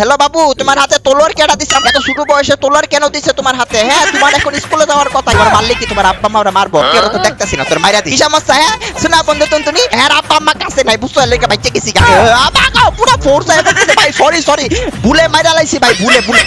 Hello বাবু, তোমার হাতে তলোয়ার কেন দিছে? এত ছোট বয়সে তলোয়ার কেন দিছে তোমার হাতে? হ্যাঁ তোমার এখন স্কুলে যাওয়ার কথা। এবার মারলে কি তোমার আব্বা মা মারবো? কেউ তো দেখতেছি না, তোর মাইরা দি কি সমস্যা হ্যাঁ? শোনা বন্ধু তুমি হ্যাঁ আব্বা আম্মা কাছে নাই, বুঝছ? লেগে বাইচে গেছি আবা গাও পুরো ফোর্স হয়ে গেছে ভাই সরি সরি ভুলে মাইরা লাইছি ভাই, ভুলে ভুলে।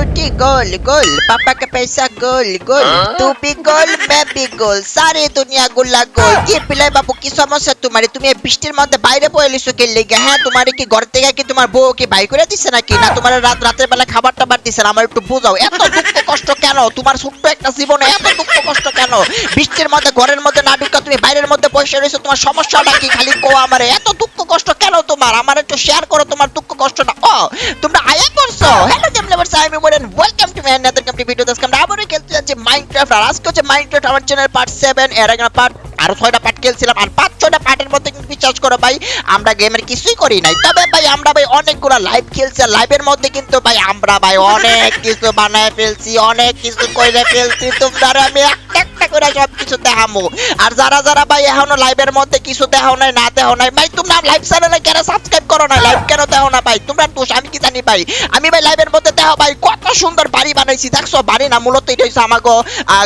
ফ্রুটি গোল গোল পাপা কে পয়সা গোল গোল টুপি গোল বেবি গোল সারে দুনিয়া গোল্লা গোল কি পিলাই বাবু কি সমস্যা তোমার তুমি বৃষ্টির মধ্যে বাইরে পড়লিছো কে লেগে হ্যাঁ তোমার কি ঘর থেকে কি তোমার বউ কি বাই করে দিছে নাকি না তোমার রাত রাতের বেলা খাবার টাবার দিছে আমার একটু বুঝাও এত দুঃখ কষ্ট কেন তোমার ছোট্ট একটা জীবনে এত দুঃখ কষ্ট কেন বৃষ্টির মধ্যে ঘরের মধ্যে না ঢুকা তুমি বাইরের মধ্যে বসে রয়েছো তোমার সমস্যাটা কি খালি কো আমারে এত দুঃখ কষ্ট কেন তোমার আমার একটু শেয়ার করো তোমার দুঃখ কষ্টটা ও তোমরা আয়া করছ হ্যালো জেমলেভার সাহেব and welcome to another complete video that's come down. আবারও যাচ্ছি মাইনক্রাফট আর আজকে হচ্ছে মাইনক্রাফট আমার চ্যানেল পার্ট 7 এর আগে পার্ট আরও ছয়টা পার্ট খেলছিলাম, আর পাঁচ ছয়টা পার্টের মধ্যে কিন্তু বিশ্বাস করো ভাই, আমরা গেমের কিছুই করি নাই। তবে ভাই, আমরা ভাই অনেকগুলো লাইভ খেলছি লাইভের মধ্যে কিন্তু ভাই আমরা ভাই অনেক কিছু বানায় ফেলছি, অনেক কিছু করে ফেলছি। তোমরা আমি একটা করে সব কিছু দেখামো। আর যারা যারা ভাই এখনও লাইভের মধ্যে কিছু দেখাও নাই, না দেখাও নাই, ভাই, তোমরা লাইভ চ্যানেলে কেন সাবস্ক্রাইব করো না? লাইভ কেন দেখো না ভাই? তোমরা দোষ, আমি কি জানি ভাই? আমি ভাই লাইভের মধ্যে দেখো ভাই, কত সুন্দর বাড়ি বানাইছি, দেখছ? বাড়ি না, মূলত এটা আমাকে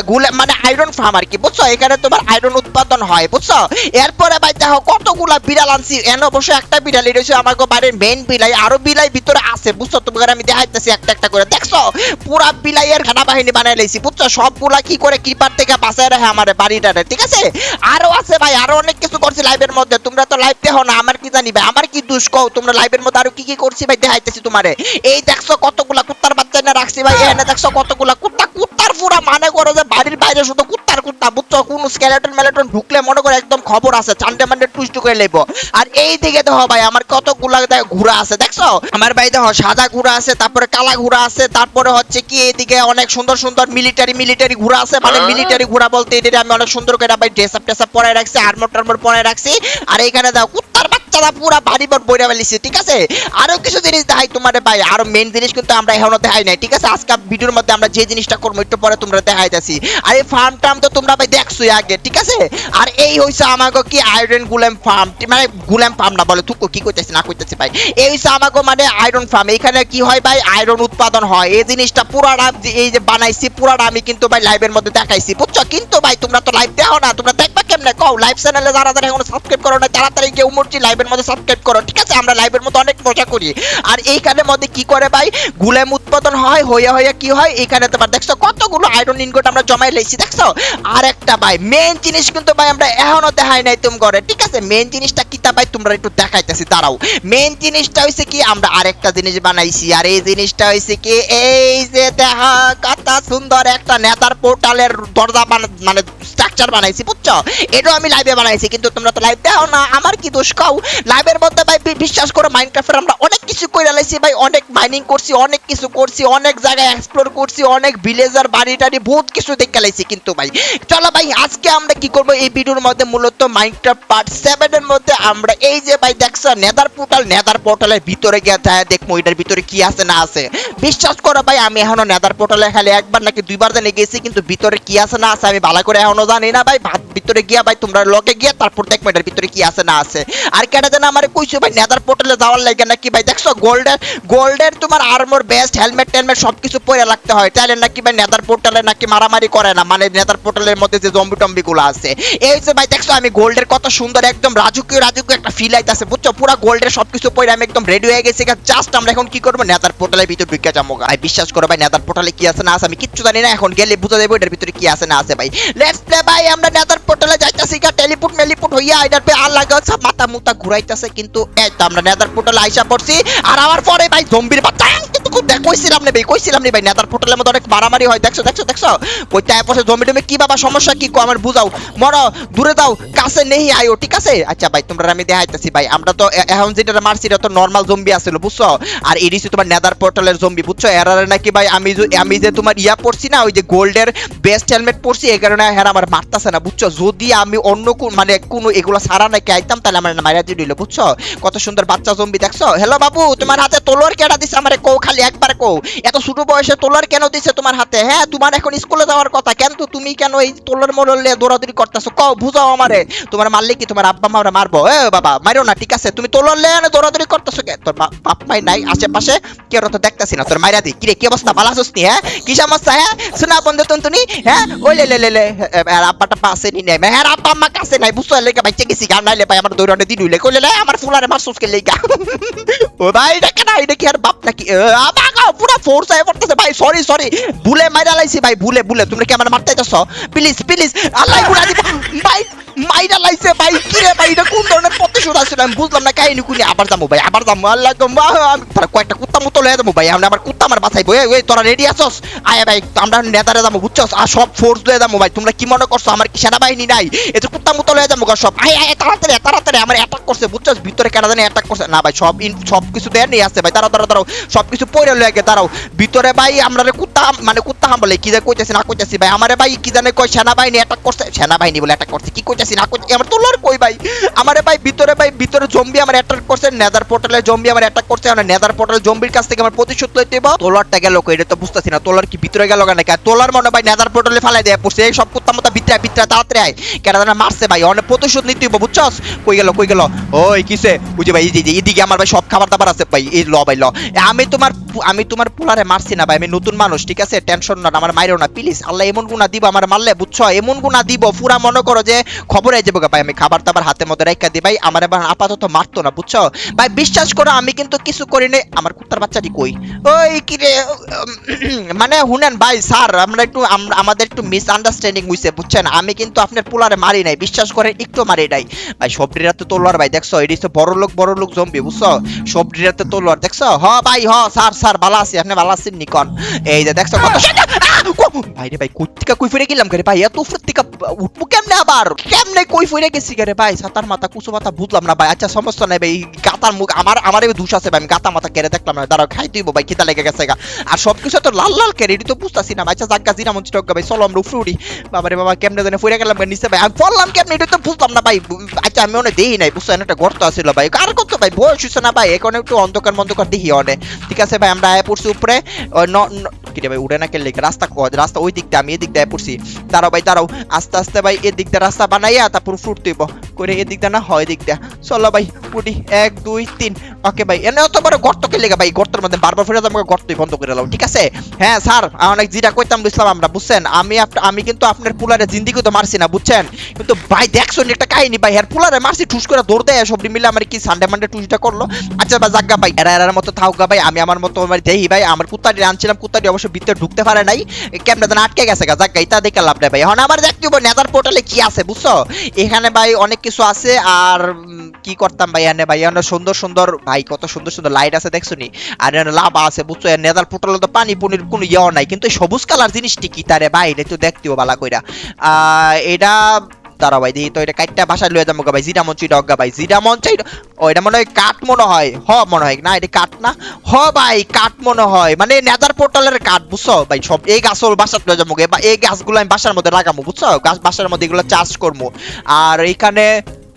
গুলে মানে আয়রন ফার্ম আর কি, বুঝছ? এখানে তোমার আয়রন উৎপাদন হয়, বুঝছ? এরপরে ভাই দেখো, কতগুলা বিড়াল আনছি। এন অবশ্য একটা বিড়াল এটা হচ্ছে আমাকে বাড়ির মেইন বিলাই। আরও বিলাই ভিতরে আছে, বুঝছ? তোমাকে আমি দেখাইতেছি একটা একটা করে। দেখছ? পুরা বিলাইয়ের বাহিনী বানাই লাইছি, বুঝছ? সবগুলা কি করে কিপার থেকে বাঁচায় রাখে আমার বাড়িটারে, ঠিক আছে? আরও আছে ভাই, আরও অনেক কিছু করছি লাইভের মধ্যে। তোমরা তো লাইভ দেখো না, আমার কি জানি ভাই? আমার কি দুষ কও? তোমরা লাইভের মধ্যে আরও কি কি করছি ভাই? দেখাইতেছি তোমারে। এই দেখছ কতগুলা কুত্তার বাচ্চা রাখছি ভাই। এখানে দেখছ কতগুলা কুত্তা কুত্তার পুরা মানে করো যে বাড়ির বাইরে শুধু কুত্তার কুত্তা বুঝছ? কোন স্কেলেটন মেলেটন ঢুকলে মনে করে একদম খবর আছে চান্ডে মান্ডে টুইস্ট করে লেবো। আর এই দিকে দেখো ভাই আমার কতগুলা দেখ- ঘোড়া আছে দেখছ? আমার ভাই দেখো সাদা ঘোড়া আছে তারপরে কালা ঘোড়া আছে তারপরে হচ্ছে কি এইদিকে অনেক সুন্দর সুন্দর মিলিটারি মিলিটারি ঘোড়া আছে। মানে মিলিটারি ঘোড়া বলতে এটা আমি অনেক সুন্দর করে ভাই ড্রেস আপ টেস আপ পরায় রাখছি আর্মর টার্মর পরায় রাখছি। আর এইখানে দাও কুত্তার বাচ্চারা পুরা বাড়ি বট বইরা ফেলিছে, ঠিক আছে? আরও কিছু জিনিস দেখাই তোমার ভাই, আরও মেন জিনিস কিন্তু আমরা এখনও দেখাই নাই, ঠিক আছে? আজকে ভিডিওর মধ্যে আমরা যে জিনিসটা করব, একটু পরে তোমরা দেখাই যাচ্ছি আর এই ফার্ম টার্ম তো তোমরা ভাই দেখছোই আগে, ঠিক আছে? আর এই হইছে আমাকে কি আয়রন গুলেম ফার্ম মানে গুলেম ফার্ম না বলে তুকো কি কইতেছি, না কইতেছি ভাই? এই হইছে আমাকে মানে আয়রন ফার্ম এখানে কি হয় ভাই? আয়রন উৎপাদন হয়। এই জিনিসটা পুরাটা এই যে বানাইছি পুরাটা আমি কিন্তু ভাই লাইভের মধ্যে দেখাইছি, বুঝছ? কিন্তু ভাই তোমরা তো লাইভ দেখো না, তোমরা দেখবা কেমনে? কও লাইভ চ্যানেলে যারা যারা এখনও সাবস্ক্রাইব করো না তাড়াতাড়ি গিয়ে উমরজি লাইভের মধ্যে সাবস্ক্রাইব করো, ঠিক আছে? আমরা লাইভের মধ্যে অনেক মজা করি। আর এইখানের মধ্যে কি করে ভাই? গুলেম উৎপাদন হয়, হইয়া হইয়া কি হয়? এখানে তোমার দেখছ কতগুলো আয়রন ইনগট আমরা জমাই লেছি দেখছ? আর একটা ভাই মেন জিনিস কিন্তু ভাই আমরা এখনও দেখাই নাই তুমি করে ঠিক আছে? মেন জিনিসটা কি তা ভাই? তোমরা একটু দেখাইতেছি, দাঁড়াও। মেন জিনিসটা হইছে কি, আমরা আরেকটা জিনিস বানাইছি। আর এই জিনিসটা হইছে কি, এই যে দেখা, কত সুন্দর একটা নেতার পোর্টালের দরজা মানে স্ট্রাকচার বানাইছি, বুঝছ? এটাও আমি লাইভে বানাইছি, কিন্তু তোমরা তো লাইভ দেখো না, আমার কি দোষ কাও? লাইভের মধ্যে ভাই বিশ্বাস করো মাইনক্রাফটের আমরা অনেক কিছু করে লাইছি ভাই, অনেক মাইনিং করছি, অনেক কিছু করছি, অনেক জায়গায় এক্সপ্লোর করছি, অনেক ভিলেজার বাড়ি টাড়ি বহুত কিছু দেখে লাইছি কিন্তু ভাই। চলো ভাই, আজকে আমরা কি করব? এই ভিডিওর মধ্যে মূলত মাইনক্রাফট পার্ট 7 এর মধ্যে আমরা এই যে ভাই দেখছ নেদার পোর্টাল নেদার পোর্টালের ভিতরে গিয়ে দেখব এটার ভিতরে কি আছে না আছে। বিশ্বাস করো ভাই, আমি এখনও নেদার পোর্টালে খালি একবার নাকি দুইবার জানি গেছি, কিন্তু ভিতরে কি আছে না আছে আমি ভালো করে এখনও জানি না ভাই। ভাত ভিতরে গিয়া ভাই তোমরা লগে গিয়ে তারপর দেখব এটার ভিতরে কি আছে না আছে। আর কেটা যেন আমার কইছো, ভাই নেদার পোর্টালে যাওয়ার লাগে নাকি ভাই? দেখছ গোল্ডের গোল্ডের তোমার আর্মর বেস্ট হেলমেট টেলমেট সবকিছু পরে রাখতে হয়। তাহলে নাকি ভাই নেদার পোর্টালে নাকি মারামারি করে না? মানে নেদার পোর্টালের মধ্যে যে জম্বি টম্বি গুলো আছে। এই যে ভাই, দেখছ, আমি গোল্ডের কত সুন্দর, একদম রাজকীয় রাজকীয় একটা ফিল আইতাছে, বুঝছ? পুরো গোল্ডের সবকিছু পরে আমি একদম রেডি হয়ে গেছি। জাস্ট আমরা এখন কি করব? নেদার পোর্টালের ভিতর ঢুকে যাব ভাই, বিশ্বাস করো ভাই নেদার পোর্টালে কি আছে, না আছে, আমি কিচ্ছু জানি না। এখন গেলে বুঝা যাব এটার ভিতরে কি আছে, না আছে, ভাই। লেটস প্লে ভাই, আমরা নেদার পোর্টালে যাইতাছি গা। টেলিপুট মেলিপুট হইয়া, এটার পে আর লাগা সব মাথা মুতা ঘুরাইতাছে, কিন্তু এই তো আমরা নেদার পোর্টালে আইসা পড়ছি। আর আমার পরে ভাই জম্বির বাচ্চা। দেখ, কইছিলাম না ভাই কইছিলাম না ভাই নেদার পোর্টালের মধ্যে অনেক মারামারি হয়, দেখছ দেখছ দেখছ? আয় টম্বি কি বাবা সমস্যা, কি কো, আমার বুঝাও। মরো, দূরে দাও, কাছে নেই আইও ঠিক আছে? আচ্ছা ভাই তোমরা আমি দেখাইতেছি, ভাই, আমরা তো এখন যেটা মারছি, এটা তো নর্মাল জম্বি বুঝছ? আর এডিসি তোমার নেদার পোর্টালের জম্বি বুঝছ? এরারে নাকি, ভাই, আমি আমি যে তোমার ইয়া পড়ছি না, ওই যে গোল্ডের বেস্ট হেলমেট পড়ছি, এই কারণে হ্যাঁ আমার মারতাছে না, বুঝছ? যদি আমি অন্য কোন মানে কোনো এগুলো সারা নাকি আইতাম, তাহলে আমার মাইরা দিল, বুঝছ? কত সুন্দর বাচ্চা জম্বি দেখছ? হ্যালো বাবু, তোমার হাতে তোলর কেটা দিছে? আমারে কও খালি একবার কও, এত ছোট বয়সে তোলর কেন দিছে তোমার হাতে? হ্যাঁ তোমার এখন স্কুলে যাওয়ার কথা কেন তো তুমি কেন এই তোলর মোড়ল দৌড়াদৌড়ি করতেছো? কও, বুঝাও আমারে। তোমার মারলে কি তোমার আব্বা মারা মারবো? এ বাবা মারো না, ঠিক আছে, তুমি তোলর লে দৌড়াদৌড়ি করতেছো কে? তোর বাপ মাই নাই আশেপাশে, কেউ তো দেখতেছি না, তোর মাইরা দি। কিরে, কি অবস্থা? ভালো আছিস নি হ্যাঁ? কি সমস্যা হ্যাঁ? শোনা বন্ধু তুমি হ্যাঁ? ওই লে লে লে লে আর আব্বাটা পাশে নি নাই হ্যাঁ আব্বা আম্মা কাছে নাই, বুঝছ? লেগে বাইচে গেছি, গান নাইলে ভাই আমার দৌড়ানে দিন হইলে কইলে, লে, আমার ফুলারে মারছুস কে লেগা? ও ভাই, এটা কেন এটা কি আর বাপ নাকি? পুরো ফোর্স আই পড়তেছে ভাই সরি সরি ভুলে মাইরা লাইছি ভাই ভুলে ভুলে তোমরা কি আমার মারতে যাচ্ছ প্লিজ প্লিজ আল্লাহ গুড়া দিব। ভাই, মাইরা লাইছে ভাই, কি রে ভাই, এটা কোন ধরনের প্রতিশোধ আমি বুঝলাম না কাহিনী কুনি আবার যাব ভাই, আবার যাব। আল্লাহ আমি তার কয়েকটা কুত্তা মতো লয়ে ভাই। আমরা আবার কুত্তা আমার বাঁচাইবো এই তোরা রেডি আছস? আয় ভাই, আমরা নেতারে যাব আর সব ফোর্স লয়ে যাব ভাই। তোমরা কি মনে করছ? আমার কি সেনাবাহিনী নাই? এই কুত্তা মতো লয়ে যাব সব। আয় আয় তাড়াতাড়ি তাড়াতাড়ি। আমার অ্যাটাক করছে, বুঝছস? ভিতরে কেনা জানি অ্যাটাক করছে। না ভাই, সব সব কিছু নিয়ে আসছে ভাই। তাড়াও তাড়াও তাড়াও সব কিছু লয়ে গে দাঁড়াও। ভিতরে ভাই আমরা কুত্তা মানে কুত্তা কি না ভাই? আমারে ভাই কি জানে কই সেনাবাহিনী অ্যাটাক করছে। সেনাবাহিনী বলে অ্যাটাক করছে, কি না আমার তোলার কই ভাই? আমারে ভাই ভিতরে ভাই, ভিতরে জম্বি আমার অ্যাটাক করছে নেদার পোর্টালে জম্বি আমার অ্যাটাক করছে নেদার পোর্টাল জম্বির কাছ থেকে আমার প্রতিশোধ লইতে হইব। তোলারটা গেল কই? এটা তো না, তোলার কি ভিতরে গেল কেন? তোলার মনে ভাই নেদার পোর্টালে পড়ছে। এই সব কুত্তা মতো তাড়াতাড়ি আয়। কেন জানা মারছে ভাই, অনেক প্রতিশোধ বুঝছস? কই গেল কই গেল? ওই কিসে? বুঝে ভাই এদিকে আমার ভাই সব খাবার দাবার আছে ভাই। এই ল ভাই, ল। আমি তোমার আমি তোমার পোলারে মারছি না ভাই, আমি নতুন মানুষ, ঠিক আছে? টেনশন না, আমার মাইরো না প্লিজ আল্লাহ এমন গুণা দিব, আমার মারলে, বুঝছ? এমন গুণা দিব, পুরা মনে করো যে খবর যাব ভাই, আমি খাবার দাবার হাতের মধ্যে রেখা দিই ভাই, আমার এবার আপাতত মারতো না, বুঝছ? ভাই, বিশ্বাস করো, আমি কিন্তু কিছু করি নাই আমার কুত্তার বাচ্চাটি কই? ওই কি রে মানে শুনেন ভাই, স্যার, আমরা একটু আমাদের একটু মিস আন্ডারস্ট্যান্ডিং হইছে, বুঝছেন? আমি কিন্তু আপনার পোলারে মারি নাই, বিশ্বাস করেন, একটু মারি নাই। ভাই সবরিরা তো তোলার ভাই, দেখছ? এটি তো বড় লোক বড় লোক জম্বি বুঝছ? সবরিরা তো তোলার দেখছ? হ, ভাই, হ স্যার। স্যার ভালো আছি আপনি ভালো আছেন নিকন? এই যে দেখছ কত ভাই রে ভাই কই থেকে কই ফিরে গেলাম রে ভাই, এত উপর থেকে উঠবো কেমনে আবার? কেমনে কই ফিরে গেছি রে ভাই, সাতার মাথা, কুসু মাথা বুঝলাম না ভাই। আচ্ছা সমস্যা নাই ভাই গাতার মুখ, আমার আমার দুষ আছে ভাই, আমি গাতা মাথা কেড়ে দেখলাম না। দাঁড়াও, খাই দিব ভাই, খিদা লেগে গেছে গা। আর সব কিছু তো লাল লাল কেড়ে, এটি তো বুঝতাছি না ভাই। আচ্ছা জাগা জিনা মঞ্চ টক ভাই, চলো আমরা উপরে উঠি। বাবা রে বাবা, কেমনে জানে ফিরে গেলাম নিচে ভাই। আমি পড়লাম কেমনে, এটা তো বুঝলাম না ভাই। আচ্ছা আমি অনেক দেখি নাই বুঝছেন একটা গর্ত আছিল ভাই। কার কত ভাই, বয়স হইছে না ভাই, এখন একটু অন্ধকার মন্ধকার দেখি অনেক ঠিক আছে ভাই, আমরা আয় পড়ছি উপরে। ওই ন ন- কি রে ভাই? উড়ে না কেলে রাস্তা রাস্তা ওই দিক আমি এদিক দিয়ে পড়ছি। দাঁড়াও ভাই, দাঁড়াও। আস্তে আস্তে ভাই, এদিক দিয়ে রাস্তা বানাইয়া তারপর ফুট দিব। করে এদিক দিয়ে না, হয় এদিক দিয়ে। চলো ভাই উঠি এক, দুই, তিন। ওকে ভাই, এনে অত বড় গর্ত কে লেগে ভাই? গর্তের মধ্যে বারবার ফিরে আমাকে গর্তই বন্ধ করে দাও ঠিক আছে? হ্যাঁ স্যার অনেক যেটা কইতাম, বুঝলাম আমরা, বুঝছেন? আমি আমি কিন্তু আপনার পুলারে জিন্দিগি তো মারছি না, বুঝছেন? কিন্তু ভাই, দেখছ একটা কাহিনী ভাই? হ্যাঁ পুলারে মারছি, ঠুস করে দৌড় দেয় সব মিলে আমার কি সানডে মানডে টুসটা করল? আচ্ছা ভাই জাগা ভাই, এরা, এরার মতো থাকুক ভাই, আমি আমার মতো আমার দেহি ভাই, আমার কুত্তাটি আনছিলাম কুত্তাটি অবশ্য ভিতরে ঢুকতে পারে নাই। কেমনে যেন আটকে গেছে গা। এটা দেখে লাভ নাই ভাই। এখন আবার দেখতে হবে নেতার পোর্টালে কি আছে, বুঝছ? এখানে ভাই অনেক কিছু আছে আর কি করতাম ভাই এখানে ভাই? এখানে সুন্দর সুন্দর, ভাই কত সুন্দর সুন্দর লাইট আছে দেখছ নি আর এখানে লাভা আছে, বুঝছ? এর নেতার পোর্টালে তো পানি পুনির কোনো ইয়েও নাই। কিন্তু সবুজ কালার জিনিসটি কি তারে ভাই? এটা তো দেখতেও বালা কইরা। এটা দাঁড়া ভাই দেখি তো এটা কাইটটা বাসায় লয়ে যাব ভাই ভাই, জিরা মঞ্চি অজ্ঞা ভাই, জিরা চাই ও, এটা মনে হয় কাঠ মনে হয়, হ মনে হয়, না এটা কাঠ না, হ ভাই কাঠ মনে হয় মানে নেদার পোর্টালের কাঠ, বুঝছ ভাই, সব এই গাছ ওর বাসার লয়ে যাব এই গাছগুলো আমি বাসার মধ্যে লাগাবো বুঝছ? গাছ বাসার মধ্যে এগুলো চাষ করব আর এখানে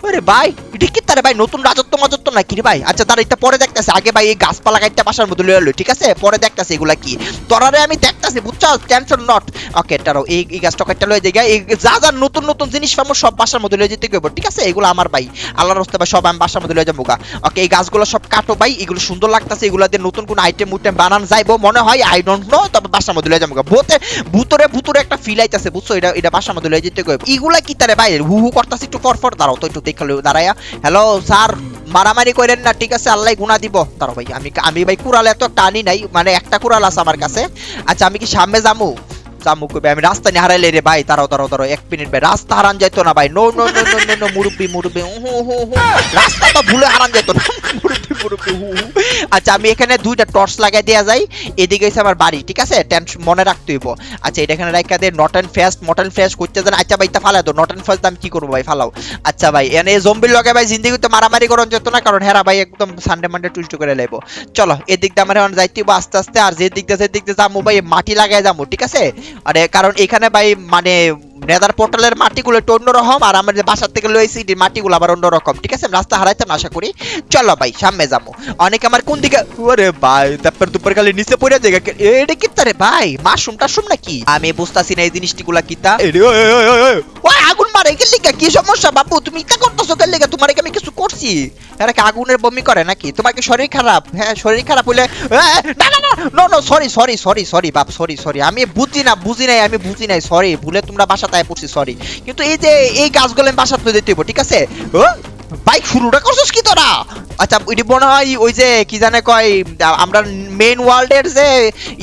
আরে ভাই, এটা কি তারে ভাই নতুন রাজত্ব মাজত্ব নাকি রে ভাই? আচ্ছা তার এটা পরে দেখতেছে। আগে ভাই এই গাছপালা কাটতে বাসার মধ্যে লয়ে ঠিক আছে? পরে দেখতেছে এগুলা কি। তোরারে আমি দেখতাছি বুঝছ টেনশন নট ওকে তারও এই এই গাছটা কাটতে লয়ে যাই এই যা যা নতুন নতুন জিনিস পাবো, সব বাসার মধ্যে লয়ে যেতে গেব ঠিক আছে? এগুলো আমার ভাই। আল্লাহর রাস্তায় ভাই, সব আমি বাসার মধ্যে লয়ে যাব গা। ওকে এই গাছগুলো সব কাটো ভাই, এগুলো সুন্দর লাগতাছে, এগুলো দিয়ে নতুন কোন আইটেম উইটেম বানান যাইবো, মনে হয় আই ডোন্ট নো তবে বাসার মধ্যে লয়ে যাব গা। ভূতে, ভূতরে ভূতরে একটা ফিল আইতাছে, বুঝছ? এটা এটা বাসার মধ্যে লয়ে যেতে গেব এগুলা কি তারে ভাই? হু হু করতাছে, একটু ফর ফর দাঁড়াও তো, একটু দেখে দাঁড়াইয়া হ্যালো স্যার মারামারি করেন না, ঠিক আছে? আল্লাহ গুণা দিব। তার ভাই, আমি আমি ভাই কুড়াল এত টানি নাই মানে একটা কুড়াল আছে আমার কাছে। আচ্ছা আমি কি সামনে যামু যামু কইবে আমি রাস্তা নিয়ে হারাইলে রে ভাই, দাঁড়াও দাঁড়াও দাঁড়াও, এক মিনিট ভাই রাস্তা হারান যাইতো না ভাই। No no no no no no, মুরব্বি মুরব্বি হু হু হু রাস্তা তো ভুলে হারান যাইতো না। মুরব্বি মুরব্বি হু হু আচ্ছা আমি এখানে দুইটা টর্চ লাগাই দেয়া যাই এদিকে হচ্ছে আমার বাড়ি, ঠিক আছে? টেনশন মনে রাখতে হইব। আচ্ছা এটা এখানে রাখা they not and fest not and fest করতে দেন আচ্ছা ভাই, তা ফালা দো নট অ্যান্ড ফেস্ট আমি কি করব ভাই, ফালাও। আচ্ছা ভাই, এনে জম্বির লগে ভাই, জিন্দিগিতে মারামারি করন যেত না, কারণ হেরা ভাই একদম সানডে মানডে টুইস্ট করে লাইবো। চলো, এদিক দিয়ে আমার এখন যাইতে আস্তে আস্তে, আর যে দিক দিয়ে যে দিক দিয়ে যাব ভাই, মাটি লাগাই যাব ঠিক আছে? আরে কারণ এখানে ভাই মানে নেদার পোর্টালের মাটিগুলো একটু অন্যরকম আর আমার যে বাসার থেকে লয়েছি এটির মাটিগুলো আবার অন্যরকম ঠিক আছে? রাস্তা হারাইতাম আশা করি। চলো ভাই সামনে যাব। অনেকে আমার কোন দিকে ওরে ভাই তারপর দুপুর কালে নিচে পড়ে জায়গা এটা কি তারে ভাই? মাশরুম টাশরুম নাকি? আমি বুঝতাছি না এই জিনিসটিগুলা কিতা। ওই, আগুন মারে গেল লিগা কি সমস্যা বাবু তুমি কি করতেছো গেল লিগা তোমার আমি কিছু করছি? এরা কি আগুনের বমি করে নাকি? তোমার কি শরীর খারাপ? হ্যাঁ শরীর খারাপ এ, না না না no no sorry sorry sorry sorry বাপ সরি সরি আমি বুঝি না বুঝি নাই আমি বুঝি নাই সরি ভুলে তোমরা বাসাতে আয় পড়ছি সরি কিন্তু এই যে এই গাছগুলো আমি বাসাতে দিতে হইব, ঠিক আছে? ও? বাইক শুরুটা করছিস কি তোরা? আচ্ছা এটি মনে হয় ওই যে, কি জানে কয়, আমরা মেইন ওয়ার্ল্ডের যে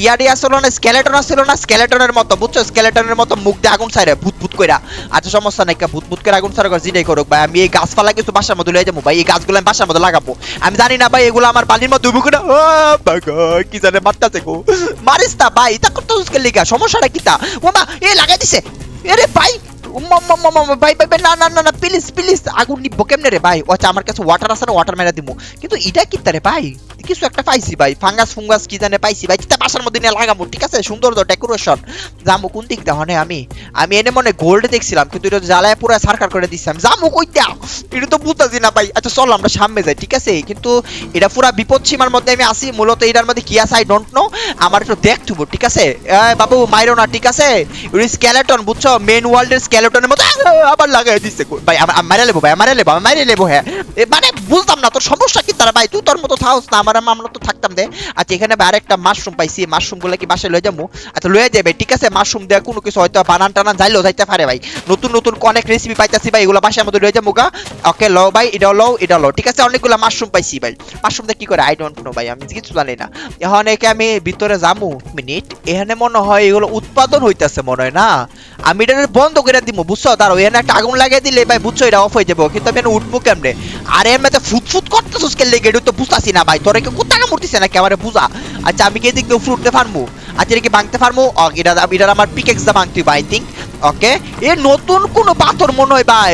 ইয়ারি আসলো না স্কেলেটন আসলো না স্কেলেটনের মতো, বুঝছ? স্কেলেটনের মতো মুখ দিয়ে আগুন ছাইরে, ভূত ভূত কইরা। আচ্ছা সমস্যা নাই ভূত ভূত করে আগুন ছাড়া যেটাই করুক, ভাই, আমি এই গাছপালা কিছু বাসার মধ্যে লয়ে যাব, ভাই, এই গাছগুলো আমি বাসার মধ্যে লাগাবো। আমি জানি না, ভাই, এগুলো আমার বালির মধ্যে উবুক না কি জানে মারতাছে গো। মারিস না ভাই, তা করতে সমস্যাটা কি তা? ও মা, এ লাগাই দিছে। এরে ভাই ভাই আমার কাছে আছে না কিন্তু এটা ভাই? কিছু একটা পাইছি ভাই কি জানে পাইছি ভাই ঠিক আছে? সুন্দর কোন আমি? এনে মনে গোল্ড দেখছিলাম, কিন্তু জ্বালায় পুরো সারকার করে দিচ্ছি আমি জামু কই দেও? এটা তো বুঝতেছি না ভাই। আচ্ছা চলো আমরা সামনে যাই, ঠিক আছে? কিন্তু এটা পুরা বিপদ সীমার মধ্যে আমি আসি মূলত এটার মধ্যে কি আছে আই ডোন্ট নো আমার একটু দেখতে ঠিক আছে? বাবু, মাইরো না, ঠিক আছে? স্কেলেটন বুঝছ? মেন ওয়ার্ল্ডের স্কেলেটনের মতো আবার লাগাই দিচ্ছে ভাই আমার মারা লেবো, ভাই মারা লেবো মারা লেবো হ্যাঁ। মানে বুঝতাম না, তোর সমস্যা কি তারা? ভাই, তুই তোর মতো থাকস না, আমার আমরা তো থাকতাম দে। আচ্ছা এখানে ভাই আরেকটা মাশরুম পাইছি মাশরুমগুলো কি বাসায় লয়ে যাব? আচ্ছা লয়ে যাবে ঠিক আছে মাশরুম দেওয়া কোনো কিছু হয়তো বানান টানান যাইলেও যাইতে পারে ভাই। নতুন নতুন অনেক রেসিপি পাইতাছি ভাই, এগুলো বাসার মধ্যে লয়ে যাব গা। ওকে, লও ভাই, এটা লও এটা লও। ঠিক আছে, অনেকগুলো মাশরুম পাইছি ভাই। মাশরুম দিয়ে কি করে? আই ডোন্ট নো ভাই, আমি কিছু জানি না। এখন একে আমি ভিতরে যামু মিনিট এখানে মনে হয় এগুলো উৎপাদন হইতাছে মনে হয় না। আমি এটা বন্ধ করে দিব বুঝছ? দাঁড়ো এখানে একটা আগুন লাগিয়ে দিলে ভাই বুঝছ, এটা অফ হয়ে যাব। কিন্তু আমি উঠবো কেমনে? আর এর মধ্যে ফুটফুট করতেছিস কে লেগে তো বুঝতাছি না ভাই। তোরা কি কোথা মরতেছে না ক্যামেরা বুঝা? আচ্ছা আমি কি এদিক দিয়ে ফুটতে পারব আচ্ছা এটা কি ভাঙতে পারব এটা এটা আমার পিকেক্স দা ভাঙতে আই থিঙ্ক ওকে? এ নতুন কোন পাথর মনে হয় ভাই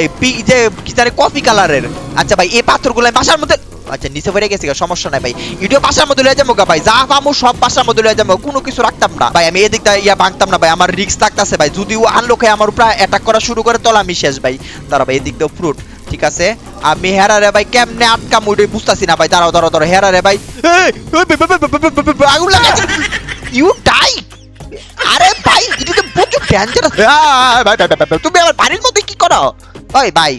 যে কি জানে কফি কালারের আচ্ছা ভাই, এই পাথরগুলো বাসার মধ্যে আচ্ছা নিচে পড়ে গেছে সমস্যা নাই ভাই ইউটিউব বাসার মধ্যে লয়ে যাব ভাই যা পামু সব বাসার মধ্যে লয়ে যাব কোনো কিছু রাখতাম না ভাই আমি এদিকটা ইয়া ভাঙতাম না ভাই আমার রিক্স থাকতেছে ভাই যদি ও আনলোকে আমার উপর অ্যাটাক করা শুরু করে তোলা আমি শেষ ভাই তারা ভাই এদিক দিয়ে ফ্রুট ঠিক আছে আমি হেরারে ভাই কেমনে আটকা মুড়ে বুঝতাছি না ভাই দাঁড়াও দাঁড়াও দাঁড়াও হেরারে ভাই আগুন লাগাচ্ছে ইউ টাই আরে ভাই এটা তো প্রচুর ভাই তুমি আমার বাড়ির মধ্যে কি করো ওই ভাই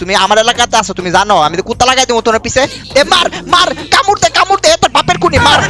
তুমি আমার এলাকাতে আছো, তুমি জানো, আমি তো কুত্তা লাগাই দেবো তোমার পিছে। এ মার মার কামড়তে কামড়তে এত বাপের কুনি মার।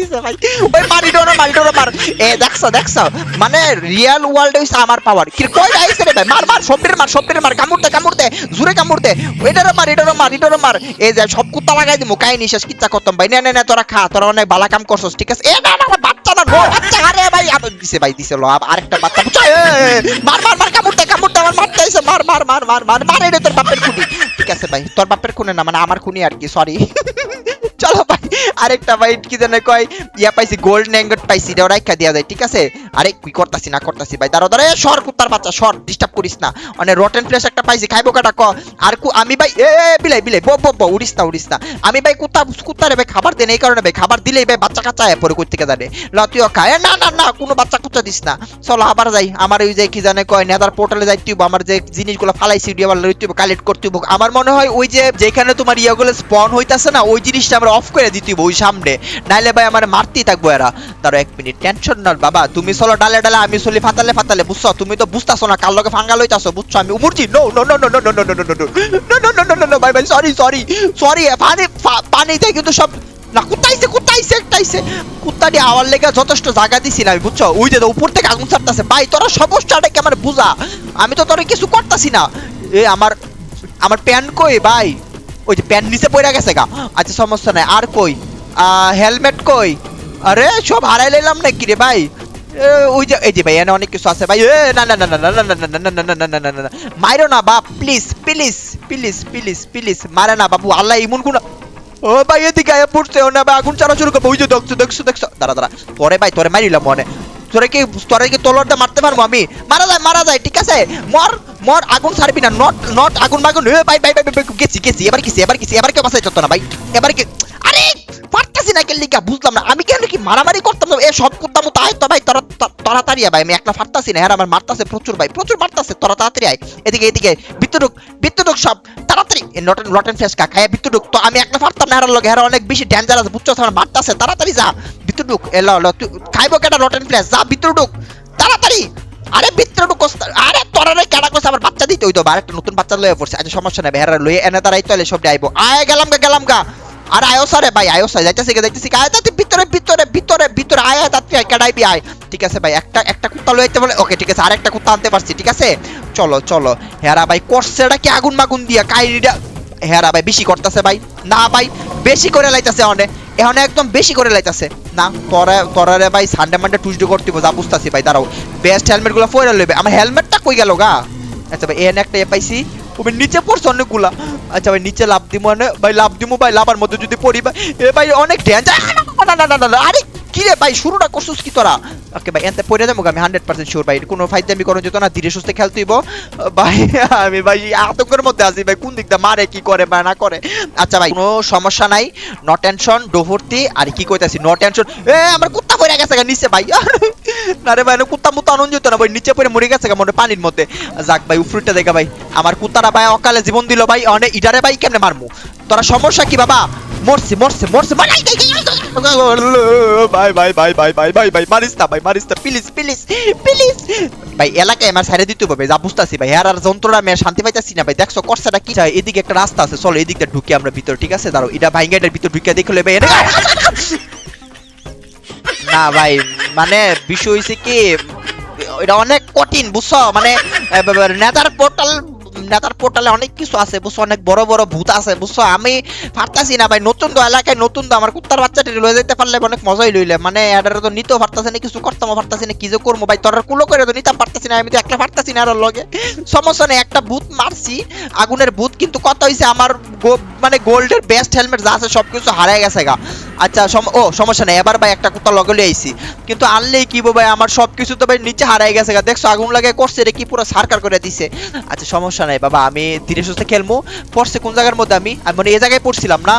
দিছে ভাই। ওই মারি ডোরা মারি ডোরা মার। এ দেখছ দেখছ? মানে রিয়েল ওয়ার্ল্ড হইছে আমার পাওয়ার কি কই আইছে রে ভাই? মার মার সবটির মার সবটির মার। কামড়তে কামড়তে জুরে কামড়তে এটারও মার এটারও মার এটারও মার। এই যে সব কুত্তা লাগাই দিমু কাহিনী শেষ কিচ্ছা করতাম ভাই নে নে নে তোরা খা তোরা অনেক ভালো কাম করছস ঠিক আছে? এ না না বাচ্চা না বাচ্চা। আরে ভাই আবার দিছে ভাই দিছে লো আরেকটা বাচ্চা। এ, এ, এ, মার মার মার কামড়তে আমার মারতে মার মার মার মার মার মার এটা তোর বাপের খুনি। ঠিক আছে ভাই তোর বাপের খুনি না মানে আমার খুনি আর কি সরি চলো ভাই আরেকটা ভাই কি জানে কয়? ইয়া পাইছি গোল্ড ন্যাঙ্গট পাইছি এটা রাইখা দিয়া যায় ঠিক আছে? আরে কি করতাছি না করতাছি ভাই দাঁড়ো দাঁড়ো সর কুত্তার বাচ্চা ডিস্টার্ব করিস না। মানে রটেন ফ্লেশ একটা পাইছি খাইবো কাটা ক? আর কু আমি ভাই এ বিলাই বিলাই বো বো বো উড়িস না উড়িস না। আমি ভাই কুত্তা কুত্তারে ভাই খাবার দেন এই কারণে ভাই খাবার দিলেই ভাই বাচ্চা কাচ্চা আয় পরে থেকে জানে। লতিও খায় এ, না না না কোনো বাচ্চা কুচ্চা দিস না। চলো আবার যাই। আমার ওই যে কি জানে কয় নেদার পোর্টালে যাইতে হইবো, আমার যে জিনিসগুলো ফালাইছি ওটি আবার লইতে কালেক্ট করতে। আমার মনে হয় ওই যে যেখানে তোমার ইয়াগুলো স্পন হইতাছে না ওই জিনিসটা আমরা অফ করে দিতে ওই সামনে নাইলে ভাই আমার মারতেই থাকব এরা তারও এক মিনিট টেনশন না বাবা তুমি চলো ডালে ডালে আমি চলি ফাতালে ফাতালে বুঝছ তুমি তো বুঝতাছো না কার লগে ফাঙ্গা লইতাছো বুঝছ আমি উমুরজি no no no no no no no no no no no no no no no no ভাই ভাই সরি সরি সরি পানি ফা- পানিতে কিন্তু সব না কুত্তাইছে কুত্তাইছে একটাইছে কুত্তাটি আওয়ার লেগে যথেষ্ট জায়গা দিছি না আমি বুঝছ ওই যে উপর থেকে আগুন ছাড়তাছে ভাই তোরা সমস্যাটা কি আমার বুঝা আমি তো তোরা কিছু করতাছি না এ আমার আমার প্যান্ট কই ভাই ওই যে প্যান্ট নিচে পড়ে গেছে গা আচ্ছা সমস্যা নাই আর কই হেলমেট কই আরে সব হারাই লাইলাম নাকি রে ভাই ওই যে এই যে ভাই এখানে অনেক কিছু আছে ভাই না না না না না না না না না না না না না না বাপ please please please please please মারে না বাবু আল্লাহ ও ভাই এদিকে আয়া পড়ছে ভাই আগুন চালা শুরু করব ওই যে দেখছ দেখছ দেখছ দাঁড়া দাঁড়া তোরে ভাই তোরে মারিলাম মনে তোরে কি তোরে কি মারতে পারব আমি মারা যায় মারা যায় ঠিক আছে মর মর আগুন ছাড়বি না নট নট আগুন বাগুন এ ভাই ভাই ভাই গেছি গেছি এবার গেছি এবার গেছি এবার কেউ বাসাই চত্ব না ভাই এবার কি আরে পারতাছি না কেলিকা বুঝলাম না। আমি কেন কি মারামারি করতাম? এ, সব করতাম তো আয় তো ভাই, তোরা তাড়াতাড়ি ভাই, আমি একটা ফাটতাছি না। হ্যাঁ আমার মারতাছে প্রচুর ভাই, প্রচুর মারতাছে, তোরা তাড়াতাড়ি আয়। এদিকে এদিকে বিদ্যুৎ বিদ্যুৎ সব, তাড়াতাড়ি। লটেন লটেন ফেস কাকা হ্যাঁ বিদ্যুৎ তো আমি একটা ফাটতাম না হারার লগে। হ্যাঁ অনেক বেশি ডেঞ্জারাস বুঝছ আমার মারতাছে, তাড়াতাড়ি যা। বিদ্যুৎ এ, ল তুই খাইবো কেটা লটেন ফ্লেস যা বিদ্যুৎ তাড়াতাড়ি। আরে ঢুকো আরে তোরারে কেডা কইছে আমার বাচ্চা দিতে হইতো বা, আরেকটা নতুন বাচ্চা লয়ে পড়ছে আচ্ছা সমস্যা নাই হেরা লয়ে এনে তারাই তলে সব আইবো। আয় গেলাম গা গেলাম গা। আরে আয়ো সারে ভাই, আয়ো সারে যাইতেছি গে যাইতেছি আয় তাতে ভিতরে ভিতরে ভিতরে ভিতরে, আয় আয় তাতে কেডাই বি আয় ঠিক আছে ভাই, একটা একটা কুত্তা লইতে বলে, ওকে, ঠিক আছে, আরেকটা কুত্তা আনতে পারছি, ঠিক আছে? চলো চলো। হেরা ভাই করছেটা কি আগুন মাগুন দিয়া? কাইরিটা হেরা ভাই, বেশি করতেছে ভাই। না ভাই, বেশি করে লাইতাছে অনে এখন একদম বেশি করে লাইতাছে। না, তোরা তোরা রে ভাই, সানডে, মানডে, টুইসডে করতে যা বুঝতাছি ভাই, দাঁড়াও। বেস্ট হেলমেটগুলো ফোরে লইবে। আমার হেলমেটটা কই গেল গা? আচ্ছা ভাই এন একটা এ পাইছি। ওবে নিচে পড়ছে অনেকগুলা। আচ্ছা ভাই, নিচে লাভ দিমু মানে ভাই লাভ দিমু, ভাই লাভার মধ্যে যদি পড়ি, ভাই, এ ভাই অনেক ডেঞ্জার আরে কি রে ভাই, শুরুটা করছিস কি তোরা? ওকে ভাই, এনতে পড়ে যাব আমি হান্ড্রেড পার্সেন্ট শিওর ভাই, কোনো ফাইদামি করার যেত না, ধীরে সুস্থে খেলতে হইব। ভাই, আমি ভাই আতঙ্কের মধ্যে আছি, ভাই, কোন দিকটা মারে, কি করে বা না করে। আচ্ছা ভাই, কোনো সমস্যা নাই নো টেনশন ডোভর্তি, আর কি কইতাছি নো টেনশন এ, আমার কুত্তা গেছে নিচে ভাই। না রে ভাই কুত্তা মুতা আনন্দ যেত না ভাই, নিচে পড়ে মরে গেছে মনে পানির মধ্যে। যাক ভাই উফরুটটা দেখা ভাই, আমার কুত্তারা ভাই অকালে জীবন দিল ভাই, অনে ইডারে ভাই কেমনে মারমু? তোরা সমস্যা কি বাবা? মরছে মরছে মরছে ভাই ভাই ভাই ভাই ভাই ভাই ভাই, মারিস না ভাই, মারিস না, প্লিজ প্লিজ প্লিজ। ভাই, এলাকায় আমার ছেড়ে দিতে ভাই, যা বুঝতাছি ভাই আর আর যন্ত্রণা আমি শান্তি পাইতেছি না ভাই, দেখছ করছেটা কি? চাই এদিকে একটা রাস্তা আছে, চলো এদিকটা ঢুকে আমরা ভিতর, ঠিক আছে? দাঁড়ো এটা ভাইঙ্গাটার ভিতর ঢুকে দেখলে ভাই না ভাই মানে বিষয় হইছে কি এটা অনেক কঠিন বুঝছ? মানে নেতার পোর্টাল নেতার পোর্টালে অনেক কিছু আছে, বুঝছ? অনেক বড় বড় ভূত আছে, বুঝছ? আমি পারতাছি না ভাই, নতুন তো এলাকায় নতুন তো, আমার কুত্তার বাচ্চাটি লয়ে যেতে পারলে অনেক মজাই লইলে মানে এটার তো নিতেও পারতাছি না, কিছু করতামও পারতাছি না, কি যে করব ভাই? তোর কুলো করে তো নিতাম, পারতাছি না, আমি তো একলা পারতাছি না আর লগে। সমস্যা নেই, একটা ভূত মারছি, আগুনের ভূত, কিন্তু কত হইছে আমার মানে গোল্ডের বেস্ট হেলমেট যা আছে, সবকিছু হারায় গেছে গা। আচ্ছা ও, সমস্যা নেই, এবার ভাই একটা কুত্তা লগে আইছি। কিন্তু আনলেই কি ভাই, আমার সবকিছু তো ভাই নিচে হারায় গেছে গা। দেখছ, আগুন লাগে করছে রে, কি পুরো সারকার করে দিছে। আচ্ছা সমস্যা নাই, বাবা, আমি ধীরে সুস্থে খেলব পড়ছে কোন জায়গার মধ্যে আমি? আমি মানে এই জায়গায় পড়ছিলাম না।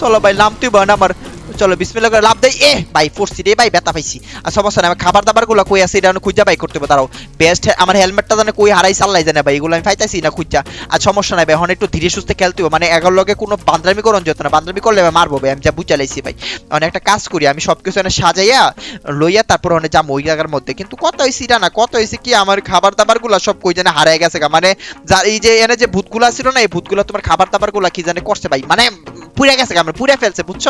চলো ভাই নাম তুই না আমার। চলো, বিসমিল্লাহ করে লাভ দেই। এ ভাই, পড়ছি রে, ভাই, ব্যথা পাইছি। আর সমস্যা নাই, আমার খাবার দাবারগুলো কই আছে, এটা খুঁজা বাই করতে হবে দাঁড়াও বেস্ট আমার হেলমেটটা জানে কই হারাই চাল্লাই জানে ভাই, এগুলো আমি পাইতাছি না খুঁজা। আর সমস্যা নাই ভাই এখন একটু ধীরে সুস্থে খেলতে হবে মানে এগারো লগে কোনো বান্দরামি করন যেত না, বান্দরামি করলে আমি মারবো ভাই, আমি যা বুঝা লাইছি ভাই। অনেক একটা কাজ করি, আমি সবকিছু এনে সাজাইয়া লইয়া তারপর অনেক যাব ওই জায়গার মধ্যে। কিন্তু কত হয়েছি এটা না, কত হয়েছে কি আমার খাবার দাবারগুলা সব কই জানে হারাই গেছে মানে যা এই যে এনে যে ভূতগুলা ছিল না, এই ভূতগুলা তোমার খাবার দাবারগুলা কি জানে করছে ভাই। মানে পুড়ে গেছে আমার পুড়ে ফেলছে, বুঝছ?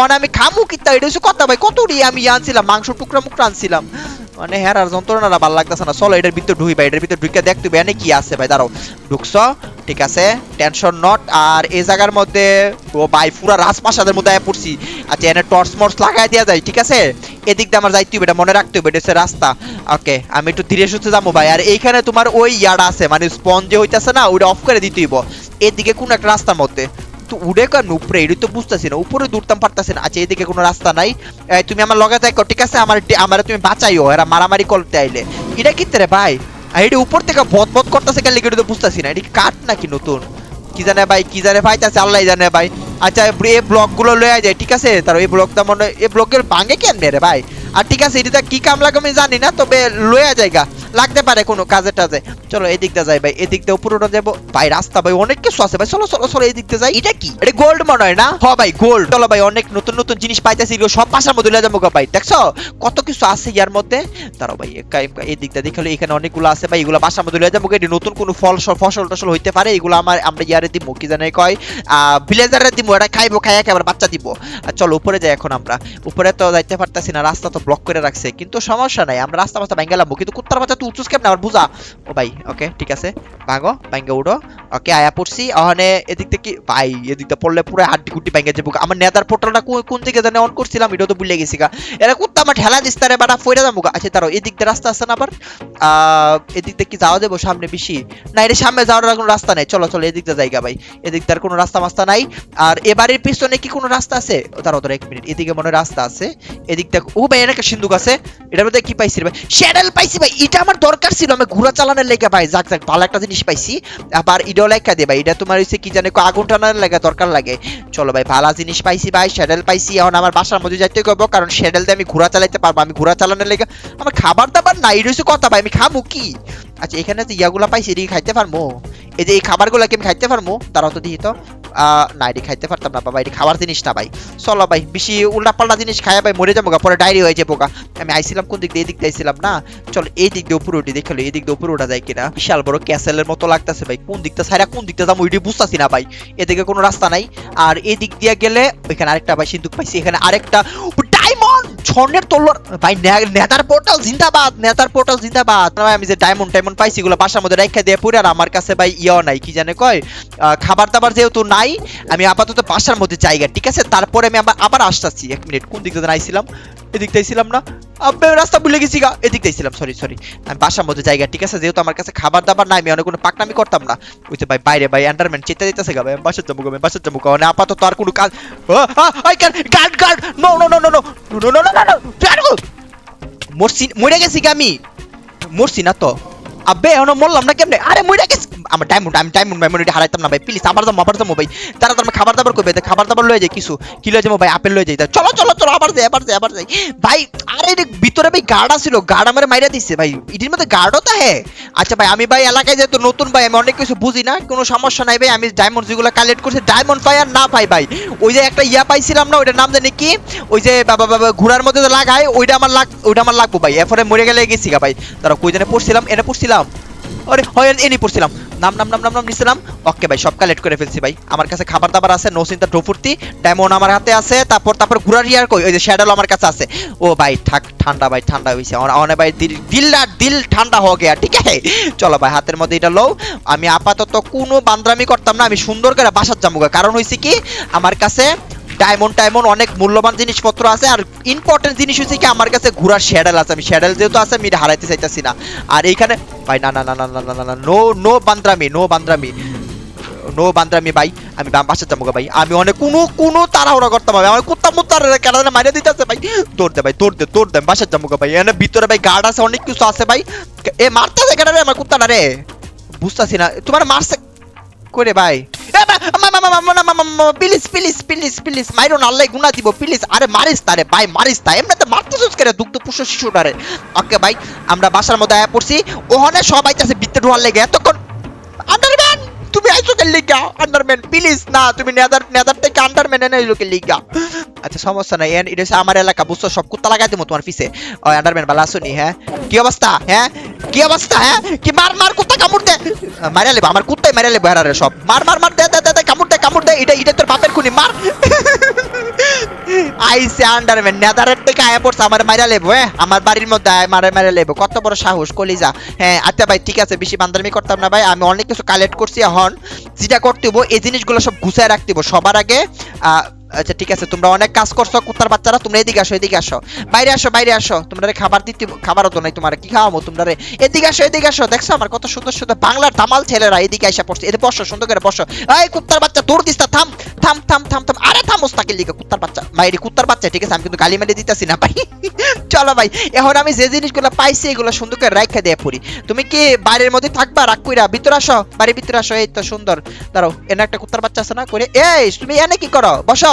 অন, আমি খামু কিতা এটা হচ্ছে কথা ভাই। কত রি আমি আনছিলাম, মাংস টুকরা মুকরা আনছিলাম। মানে হ্যাঁ আর যন্ত্রণাটা ভালো লাগতেছে না। চলো, এটার ভিতর ঢুই ভাই, এটার ভিতর ঢুকে দেখ তুই এনে কি আছে ভাই। দাঁড়াও, ঢুকছো? ঠিক আছে টেনশন নট আর এই জায়গার মধ্যে, ও ভাই, পুরা রাজপ্রাসাদের মধ্যে আয়া পড়ছি। আচ্ছা এনে টর্চ মর্চ লাগাই দেওয়া যায় ঠিক আছে? এদিক দিয়ে আমার যাইতে হবে এটা মনে রাখতে হবে এটা হচ্ছে রাস্তা। ওকে, আমি একটু ধীরে সুস্থে যাব ভাই। আর এইখানে তোমার ওই ইয়াটা আছে মানে স্পঞ্জ হইতাছে না ওটা অফ করে দিতে হইব। এদিকে কোন একটা রাস্তার মধ্যে। তো উড়ে কেন উপরে এটাই তো বুঝতেছি না, উপরে দূরতাম পারতাছি না। আচ্ছা এদিকে কোনো রাস্তা নাই। তুমি আমার লগে থাকো, ঠিক আছে? আমার আমার তুমি বাঁচাইও, এরা মারামারি করতে আইলে। এটা কি রে ভাই? এটা উপর থেকে বদ বদ করতেছে কেন লিখে তো বুঝতেছি না। এটা কাঠ নাকি নতুন? কি জানে ভাই, কি জানে ভাই তাছে আল্লাহ জানে ভাই। আচ্ছা এই ব্লকগুলো লয়ে যায় ঠিক আছে? তার এই ব্লকটা মনে এই ব্লকের ভাঙে কেমনে রে ভাই? আর ঠিক আছে এটা কি কাম লাগে আমি জানি না, তবে লয়ে জায়গা। লাগতে পারে কোনো কাজে টাজে। চলো এই দিকটা যাই ভাই এই দিকটা উপরে উঠে যাব। ভাই, রাস্তা ভাই, অনেক কিছু আছে ভাই। চলো চলো চলো এই দিয়ে যাই। এটা কি? এটা গোল্ড মনে হয় না? হ ভাই গোল্ড চলো ভাই, অনেক নতুন নতুন জিনিস পাইতেছি। সব পাশার মধ্যে লয়ে যাব ভাই। দেখছ? কত কিছু আছে ইয়ার মধ্যে। দাঁড়াও ভাই এই দিকটা দেখলে এখানে অনেকগুলো আছে ভাই। এগুলো বাসার মধ্যে লয়ে যাব এটি নতুন কোনো ফল ফসল টসল হইতে পারে। এগুলো আমার আমরা ইয়ারে দিব কি জানে কয়? ভিলেজারে দিব এটা খাইবো খাই একেবারে বাচ্চা দিব। আর চলো, উপরে যাই এখন আমরা। উপরে তো যাইতে পারতাছি না, রাস্তা তো ব্লক করে রাখছে। কিন্তু সমস্যা নাই, আমরা রাস্তা মাস্তা লামবো। কিন্তু কুত্তার বাচ্চা উঠছিস কেমন আমার বুঝা ও ভাই, ওকে, ঠিক আছে। ভাগো ভাঙ্গে উঠো ওকে, আয়া পড়ছি। ওখানে এদিক থেকে, ভাই এদিকটা পড়লে পুরো হাড্ডি গুটি ভাঙ্গে যাব। আমার নেতার পোর্টালটা কোন- দিকে জানে অন করছিলাম এটা তো ভুলে গেছি গা। এরা কুত্তা আমার ঠেলা দিস, তারে বাড়া ফইরা যাব। আচ্ছা তারও এদিক দিয়ে রাস্তা আছে না আবার? এদিক দিয়ে কি যাওয়া দেবো সামনে বেশি না এটা সামনে যাওয়ার কোনো রাস্তা নেই। চলো চলো, এদিক দিয়ে জায়গা ভাই। এদিক তার কোনো রাস্তা মাস্তা নাই। আর এবারের পিছনে কি কোনো রাস্তা আছে? তারও তোর এক মিনিট। এদিকে মনে রাস্তা আছে। এদিক দেখ ও ভাই একটা সিন্ধুক আছে। এটার মধ্যে কি পাইছি ভাই? শ্যাডেল পাইছি ভাই। এটা আমার দরকার ছিল, আমি ঘোড়া চালানোর লেগে ভাই, যাক যাক, ভালো একটা জিনিস পাইছি। আবার ইডো লেখা দে ভাই, এটা তোমার হচ্ছে কি জানে আগুন টানার লেগে দরকার লাগে। চলো ভাই, ভালো জিনিস পাইছি ভাই শ্যাডেল পাইছি, এখন আমার বাসার মধ্যে যাইতে করব কারণ শ্যাডেল দিয়ে আমি ঘোড়া চালাইতে পারব, আমি ঘোড়া চালানোর লেগে। আমার খাবার দাবার নাই হচ্ছে কথা ভাই, আমি খাব কি? আচ্ছা এখানে যে ইয়াগুলা পাইছি, এদিকে খাইতে পারব এই যে এই খাবারগুলো কি আমি খাইতে পারব তারাও তো দিই তো। না এটি খাইতে পারতাম না, বাবা এটি খাওয়ার জিনিস না ভাই। চলো ভাই, বেশি উল্টা পাল্টা জিনিস খাই ভাই মরে যাব পরে ডায়রি হয়ে যাব। আমি আইছিলাম কোন দিক দিয়ে, এই দিক দিয়ে আইছিলাম না। চলো, এই দিক দিয়ে উপরে উঠি দেখল এই দিক দিয়ে উপরে উঠা যায় কিনা। বিশাল বড় ক্যাসেলের মতো লাগতেছে ভাই, কোন দিকটা সাইরা কোন দিকটা যাব, ওইটি বুঝতেছি না ভাই। এদিকে কোনো রাস্তা নাই। আর এই দিক দিয়ে গেলে, ওইখানে আরেকটা ভাই সিন্ধুক পাইছি, এখানে আরেকটা। স্বর্ণের তলোয়ার। ভাই নেতার পোর্টাল জিন্দাবাদ, নেতার পোর্টাল জিন্দাবাদ। ভাই, আমি যে ডায়মন্ড টাইমন্ড পাইছি, এগুলো বাসার মধ্যে রেখে দিয়ে পুরে আর আমার কাছে ভাই ইয়েও নাই, কি জানে কয়? খাবার দাবার যেহেতু নাই, আমি আপাতত বাসার মধ্যে জায়গা, ঠিক আছে? তারপরে আমি আবার আবার আসতেছি। এক মিনিট, কোন দিক থেকে আইছিলাম? এদিক দিয়ে আইছিলাম না রাস্তা ভুলে গেছি গা সরি সরি আমি বাসার মধ্যে জায়গা ঠিক আছে যেহেতু আমার কাছে খাবার দাবার নাই আমি অনেক কোনো পাকনামি করতাম না ওই তো ভাই বাইরে ভাই আন্ডারম্যান চেতে যেতেছে গা ভাই বাসার গা, বাসার গা। মানে আপাতত আর কোনো কাজ I can guard guard no no no no no no no no no মরছি মরে গেছি কি আমি মরছি না তো আবে এখনও মরলাম না কেমনে? আরে মরে গেছি। আমার ডায়মন্ড আমি ডায়মন্ড মেমোরিটি হারাইতাম না ভাই। প্লিজ আবার যাব আবার যাব ভাই। তারা তো আমি খাবার দাবার করবে খাবার দাবার লয়ে যাই, কিছু। কি লয়ে যাব ভাই? আপেল লয়ে যাই। চলো চলো চলো, আবার যাই আবার যাই আবার যাই। ভাই, আরে ভিতরে ভাই গার্ড আছিল। গার্ড আমার মাইরা দিছে ভাই। এটির মধ্যে গার্ডও তা হে। আচ্ছা ভাই, আমি ভাই এলাকায় যেহেতু নতুন ভাই, আমি অনেক কিছু বুঝি না। কোনো সমস্যা নাই ভাই, আমি ডায়মন্ড যেগুলো কালেক্ট করছি ডায়মন্ড আর না পাই ভাই। ওই যে একটা ইয়া পাইছিলাম না, ওইটার নাম জানি কি? ওই যে বাবা বাবা ঘোড়ার মধ্যে লাগায়, ওইটা আমার লাগ ওইটা আমার লাগবো ভাই। এরপরে মরে গেলে গেছি গা ভাই। তারা কই জানে পড়ছিলাম, এনে পড়ছিলাম। আরে, হয় এনে পড়ছিলাম। নাম নাম নাম নাম নাম নিছিলাম। ওকে ভাই, সব কালেক্ট করে ফেলছি ভাই। আমার কাছে খাবার দাবার আছে নো চিন্তা ড্রোফুর্তি ডায়মন্ড আমার হাতে আছে, তারপর তারপর ঘোড়ার ইয়ার কই? ওই যে শ্যাডেল আমার কাছে আছে। ও ভাই ঠাক ঠান্ডা ভাই, ঠান্ডা হইছে। অনে ভাই, দিল দিল আর দিল ঠান্ডা হয়ে গিয়া, ঠিক আছে? চলো ভাই, হাতের মধ্যে এটা লও। আমি আপাতত কোনো বান্দরামি করতাম না, আমি সুন্দর করে বাসার যাব কারণ হইছে কি, আমার কাছে ডায়মন্ড টাইমন্ড অনেক মূল্যবান জিনিসপত্র আছে। আর ইম্পর্টেন্ট জিনিস হচ্ছে কি, আমার কাছে ঘোরার শ্যাডেল আছে। আমি শ্যাডেল যেহেতু আছে, আমি হারাইতে চাইতেছি না। আর এইখানে, ভাই, না না না না না না না, নো নো বান্দ্রামি নো বান্দ্রামি। নো বান্দ্রামি, ভাই, আমি বাম পাশে যাব ভাই। আমি অনেক কোনো কোনো তাড়াহুড়া করতে পারবে আমার কুত্তা মুত্তার কেন দিতে আছে ভাই। তোর দে, ভাই তোর দে তোর দে বাসা যাব ভাই। এখানে ভিতরে, ভাই গার্ড আছে, অনেক কিছু আছে, ভাই। এ মারতেছে কেন রে আমার কুত্তা না রে? বুঝতেছি না। তোমার মারছে করে, ভাই। প্লিজ প্লিজ প্লিজ প্লিজ, মাইরো না, আল্লাহ গুনা দিব, প্লিজ, আরে মারিস তারে ভাই, মারিস তা এমনিতে মারতেছিস করে দুগ্ধ পুষ্য শিশুটারে? ওকে, ভাই, আমরা বাসার মধ্যে আয়া পড়ছি। ওখানে সবাই চাষে বিত্তে ঢোয়ার লেগে। এতক্ষণ আন্ডারম্যান তুমি আইছো কে লিগা? আন্ডারম্যান প্লিজ না তুমি নেদার নেদার থেকে আন্ডারম্যান এনে আইলো কে লিগা? আচ্ছা সমস্যা নাই এন- এটা আমার এলাকা বুঝছ? সব কুত্তা লাগাই দেবো তোমার পিছে। ও আন্ডারম্যান ভালো আসুনি হ্যাঁ? কি অবস্থা হ্যাঁ? কি অবস্থা হ্যাঁ? কি মার মার কুত্তা কামড় দে। মারা লেবো আমার কুত্তাই মারা লেবো হেরারে সব। মার মার মার দে দে দে, কামড় দে কামড় দে এটা এটা তোর বাপের খুনি মার। আইসে আন্ডারম্যান নেদারের থেকে আয়া পড়ছে, আমার মারা লেবো হ্যাঁ? আমার বাড়ির মধ্যে আয় মারা মারা লেবো। কত বড় সাহস, কলিজা। হ্যাঁ আচ্ছা ভাই, ঠিক আছে, বেশি বান্দারমি করতাম না ভাই। আমি অনেক কিছু কালেক্ট করছি এখন। যেটা করতে হব এই জিনিসগুলো সব গুছায় রাখতে সবার আগে আচ্ছা ঠিক আছে, তোমরা অনেক কাজ করছ, কুত্তার বাচ্চারা, তোমরা এদিকে আসো এদিকে আসো। বাইরে আসো বাইরে আসো তোমরা খাবার দিতে, খাবারও তো নাই তোমার, কি খাওয়াবো তোমরা এদিকে আসো এদিকে আসো, দেখছ আমার কত সুন্দর সুন্দর বাংলার দামাল ছেলেরা এদিকে এসে পড়ছে এদিকে বসো, সুন্দর করে বসো। এই কুত্তার বাচ্চা, দৌড় দিস থাম থাম থাম থাম থাম, আরে থামোস তাকে লিখে কুত্তার বাচ্চা। মাইরি, কুত্তার বাচ্চা, ঠিক আছে, আমি কিন্তু গালি মারি দিতেছি না, ভাই। চলো ভাই, এখন আমি যে জিনিসগুলো পাইছি, এগুলো সুন্দর করে রাখা দিয়ে পড়ি। তুমি কি বাড়ির মধ্যে থাকবা? রাখ কইরা, ভিতরে আসো, বাড়ির ভিতরে আসো, এই তো সুন্দর। দাঁড়াও, এনে একটা কুত্তার বাচ্চা আছে না করে এই, তুমি এনে কি করো? বসো।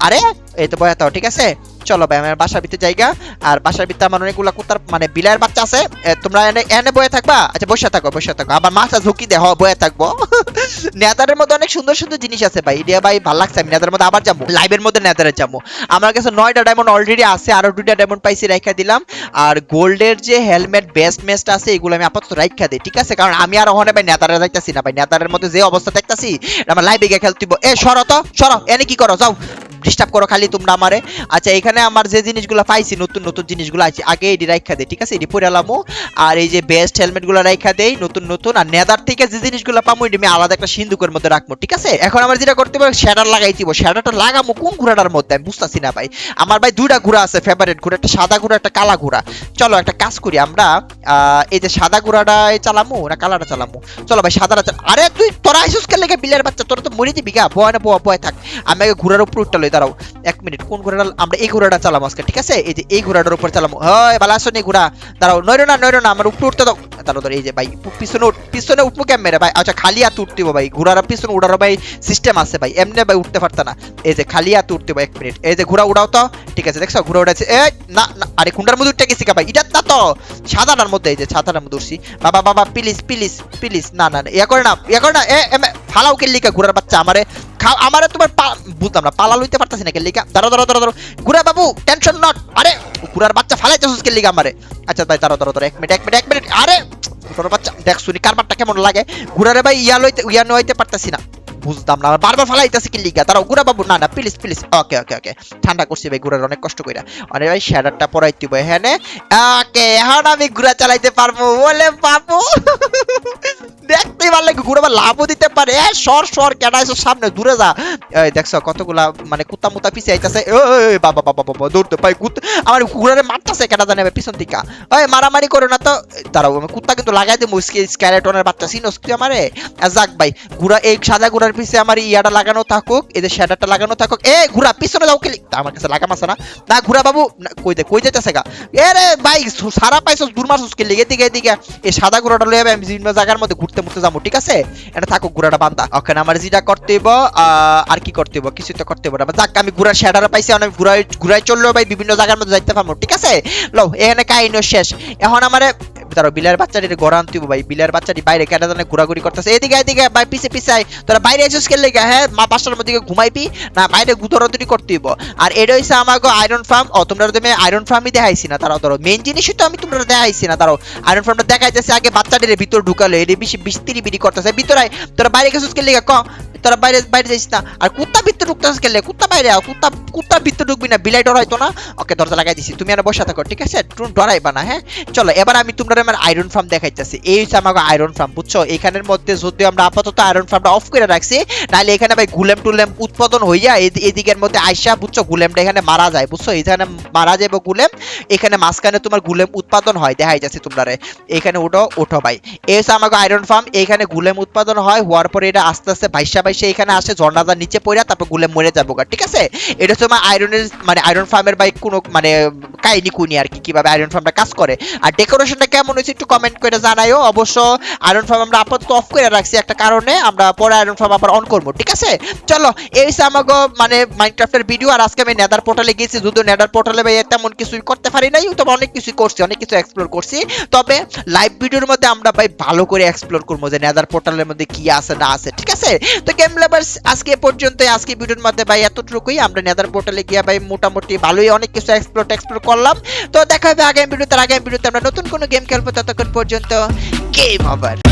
আরে, এই তো বয়াতাও ঠিক আছে? চলো ভাই আমার বাসার ভিতরে জায়গা আর বাসার ভিতরে আমার অনেকগুলো কুত্তার মানে বিলায়ের বাচ্চা আছে। তোমরা এনে এনে বয়ে থাকবা? আচ্ছা বসে থাকো বসে থাকো। আবার মাথা ঝুঁকি দেহ বয়ে থাকব। নেতারের মধ্যে অনেক সুন্দর সুন্দর জিনিস আছে ভাই। ইডিয়া ভাই, ভালো লাগছে, আমি নেতারের মধ্যে আবার যাব। লাইভের মধ্যে নেতারে যাব। আমার কাছে নয়টা ডায়মন্ড অলরেডি আছে, আরও দুইটা ডায়মন্ড পাইছি, রাইখা দিলাম। আর গোল্ডের যে হেলমেট বেস্ট মেস্ট আছে, এগুলো আমি আপাতত রাইখা দিই, ঠিক আছে? কারণ আমি আর ওখানে ভাই নেতারে যাইতাছি না ভাই। নেতারের মধ্যে যে অবস্থা দেখতাছি, আমার লাইভে গিয়ে খেলতে এ, সরো তো, সরো। এনে কি করো? যাও। ডিস্টার্ব করো খালি তোমরা আমারে। আচ্ছা এখানে আমার যে জিনিসগুলো পাইছি, নতুন নতুন জিনিসগুলো আছে, আগে এডি রাইখা দেই ঠিক আছে? এডি পরে আলামো আর এই যে বেস্ট হেলমেটগুলো রাইখা দেই, নতুন নতুন। আর নেদার থেকে যে জিনিসগুলো পামো এডি আমি আলাদা একটা সিন্ধুকের মধ্যে রাখব ঠিক আছে? এখন আমার যেটা করতে হবে শ্যাডার লাগাই দিব। শ্যাডারটা লাগামো কোন ঘোড়াটার মধ্যে? আমি বুঝতাছি না ভাই। আমার ভাই দুইটা ঘোড়া আছে ফেভারিট ঘোড়া, একটা সাদা ঘোড়া, একটা কালা ঘোড়া। চলো একটা কাজ করি আমরা। এই যে সাদা ঘোড়াটাই চালামো, না কালাটা চালামো? চলো ভাই, সাদাটা আরে তুই, তোরা আইসুস কে লেগে বিলের বাচ্চা, তোরা তো মরে দিবি গা। বয় না বয় বয় থাক। আমি আগে ঘোড়ার উপর উঠতে লই দাঁড়াও, এক মিনিট, কোন ঘোড়াটা, আমরা এই ঘোড়াটা চালাম আজকে, ঠিক আছে? এই যে, এই ঘোড়াটার উপর চালাম হয় ভালো আসো নি ঘোড়া। দাঁড়াও নইরো না নইরো না, আমার উপরে উঠতে দাও। দাঁড়াও এই যে, ভাই পিছনে পিছনে উঠবো কেমন মেরে ভাই? আচ্ছা খালি হাত উঠতে ভাই, ঘোড়ার পিছনে উড়ার ভাই সিস্টেম আছে ভাই, এমনি ভাই উঠতে পারতা না। এই যে, খালি হাত উঠতে এক মিনিট। এই যে, ঘোড়া উড়াও তো, ঠিক আছে, দেখছ? ঘোড়া উড়াচ্ছে এ না না, আরে কুন্ডার মধ্যে উঠতে গেছি ভাই? এটা না তো সাদাটার মধ্যে, এই যে, সাদাটার মধ্যে উঠছি। বাবা বাবা, প্লিজ প্লিজ প্লিজ, না না ইয়া করে না, ইয়া করে না, এ, এমে, ফালাও কে লিখা ঘোড়ার বাচ্চা আমারে। খাও, আমারে তোমার বুঝলাম না, পালা লইতে পারতাছি না কে লিখা দাঁড়ো দাঁড়ো দাঁড়ো গুড়া বাবু টেনশন নট আরে গুড়ার বাচ্চা ফালাইতেছিস কে লিখা আমারে? আচ্ছা ভাই দাঁড়ো দাঁড়ো দাঁড়ো এক মিনিট এক মিনিট এক মিনিট। আরে, ছোট বাচ্চা, দেখ শুনি কারবারটা কেমন লাগে? গুড়ারে ভাই, ইয়া লইতে, ইয়া নইতে পারতাছি না। বুঝতাম না। বারবার ফালাইতেছে কি লিগা? তারাও গুড়া বাবু, না না প্লিজ প্লিজ ওকে ওকে ওকে ঠান্ডা করছি ভাই ঘুরার অনেক কষ্ট কইরা। আরে ভাই শ্যাডারটা পরাইতে হবে হ্যাঁ ওকে এখন আমি ঘুরা চালাইতে পারব। বলে বাবু! দেখতেই ভালো লাগে ঘুরে আবার লাভও দিতে পারে। সর সর কেডা এসো সামনে? দূরে যা। দেখছ, কতগুলা মানে কুত্তা মুতা পিছে আইতাছে। ওই বাবা বাবা বাবা, দৌড়তে পাই, কুত্তা। আমার ঘুরারে মারতাছে কেডা জানে ভাই, পিছন থেকে ওই, মারামারি করো না তো। দাঁড়াও, আমি কুত্তা কিন্তু লাগাই দেবো স্কেলেটনের বাচ্চা সিনোস তুই আমারে। যাক ভাই ঘুরা এই সাদা ঘুরার পিছে আমার ইয়াটা লাগানো থাকুক, এই যে শ্যাডারটা লাগানো থাকুক। এ, ঘুরা, পিছনে যাও খেলি। আমার কাছে লাগাম আছে না। না, ঘুরা বাবু কই দে, কই যেতেছে গা? এ রে, ভাই সারা পাইছস, দূর মারছস কে? লেগে দিকে দিকে এই সাদা ঘোড়াটা লয়ে আমি বিভিন্ন জায়গার মধ্যে ঘুরতে মুরতে যাব, ঠিক আছে? এটা থাকুক, ঘোড়াটা বান্ধা ওখানে আমার যেটা করতে হইব আর কি করতে হইব? কিছু তো করতে হইব না। যাক, আমি ঘোড়ার শ্যাডার পাইছি আমি ঘুরাই ঘুরাই চলল ভাই বিভিন্ন জায়গার মধ্যে যাইতে পারব, ঠিক আছে? লো এখানে কাহিনী শেষ। এখন আমারে ধরো বিলের বাচ্চাটি ঘোরা আনতে ভাই বিলের বাচ্চাটি বাইরে কেটে জানে ঘোরাঘুরি করতেছে এদিকে এদিকে ভাই পিছে পিছে আয়। তোরা বাইরে এসেছিস খেললে গা হ্যাঁ মা পাঁচটার মধ্যে ঘুমাইবি না বাইরে গুতরাতুরি করতে হইব আর এটা হইছে আমাকে আয়রন ফার্ম ও তোমরা তুমি আয়রন ফার্মই দেখাইছি না তারাও ধরো মেইন জিনিসই তো আমি তোমরা দেখাইছি না তারাও আয়রন ফার্মটা দেখাইতেছে আগে বাচ্চাটির ভিতর ঢুকালো এর বেশি বিস্তিরি বিড়ি করতেছে ভিতরে। তোরা বাইরে গেছিস খেললে ক তোরা বাইরে বাইরে যাইস না আর কুত্তা ভিতরে ঢুকতেছিস খেললে কুত্তা বাইরে আও কুত্তা কুত্তা ভিতরে ঢুকবি না বিলাই ডরাইতো না ওকে দরজা লাগাই দিছি তুমি আর বসে থাকো ঠিক আছে ডরাইবা না হ্যাঁ চলো এবার আমি তোমরা আমার আয়রন ফার্ম দেখাইতেছি। এই হচ্ছে আমাকে আয়রন ফার্ম বুঝছ? এখানের মধ্যে যদি আমরা আপাতত আয়রন ফার্মটা অফ করে রাখছি নাহলে এখানে ভাই গুলেম টুলেম উৎপাদন হইয়া এদিকের মধ্যে আইসা, বুঝছ, গুলেমটা এখানে মারা যায়, বুঝছ? এখানে মারা যাবে গুলেম, এখানে মাঝখানে তোমার গুলেম উৎপাদন হয় দেখাই যাচ্ছে তোমরা এখানে ওঠো ওঠো ভাই। এই হচ্ছে আমাকে আয়রন ফার্ম এখানে গুলেম উৎপাদন হয়, হওয়ার পরে এটা আস্তে আস্তে ভাইসা ভাইসা এখানে আসে, ঝর্ণাদার নিচে পড়ে তারপর গুলেম মরে যাব ঠিক আছে? এটা হচ্ছে আমার আয়রনের মানে আয়রন ফার্মের ভাই কোনো মানে কাহিনী কুনি আর কি, কীভাবে আয়রন ফার্মটা কাজ করে। আর ডেকোরেশনটা কেমন হয়েছে একটু কমেন্ট করে জানাইও অবশ্য আয়রন ফার্ম আমরা আপাতত অফ করে রাখছি একটা কারণে। আমরা পরে আয়রন ফার্ম আবার অন করব, ঠিক আছে? চলো, এই আমাকে মানে মাইনক্রাফটের ভিডিও আর আজকে আমি নেদার পোর্টালে গেছি যদিও নেদার পোর্টালে ভাই তেমন কিছুই করতে পারি নাই, তবে অনেক কিছুই করছি, অনেক কিছু এক্সপ্লোর করছি। তবে লাইভ ভিডিওর মধ্যে আমরা ভাই ভালো করে এক্সপ্লোর করব যে নেদার পোর্টালের মধ্যে কি আছে, না আছে, ঠিক আছে? তো গেম লাভার্স আজকে পর্যন্ত আজকে ভিডিওর মধ্যে ভাই এতটুকুই। আমরা নেদার পোর্টালে গিয়ে ভাই মোটামুটি ভালোই অনেক কিছু এক্সপ্লোর এক্সপ্লোর করলাম। তো দেখা হবে আগামী ভিডিওতে আগামী ভিডিওতে আমরা নতুন কোনো গেম খেলব ততক্ষণ পর্যন্ত গেম ওভার।